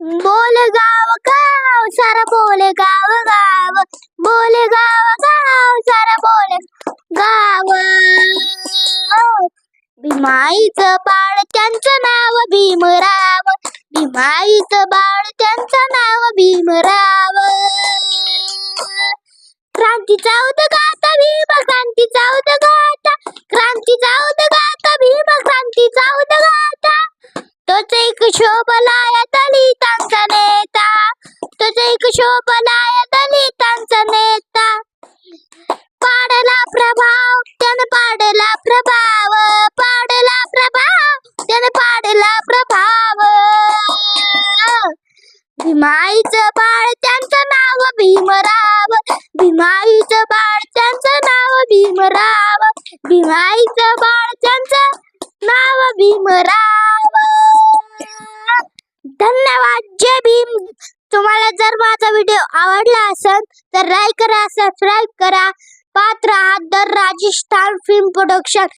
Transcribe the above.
बोल गाव गाव सारा बोले गाव. गाव बोले गाव गाव सारा बोले गाव. भीमाईच बाळ त्यांचं नाव भीमराव. भीमाईचं बाळ त्यांचं नाव भीमराव. क्रांती क्रांतीचा गाता भीम गाता क्रांती क्रांतीचा गाता भीम क्रांतीचा गाता तोच एक शोभला शोभलाय दलितांचा नेता. पाडला प्रभाव त्याने पाडला प्रभाव. पाडला प्रभाव त्याने पाडला प्रभाव. भीमाईचं बाळ त्यांचं नाव भीमराव. भीमाईचं बाळ त्यांचं नाव भीमराव. भीमाईचं बाळ त्यांचं नाव भीमराव. धन्यवाद जय भीम. तुम्हाला जर माझा व्हिडिओ आवडला असेल तर लाईक करा सबस्क्राईब करा. पात्र आहात दर राजस्थान फिल्म प्रोडक्शन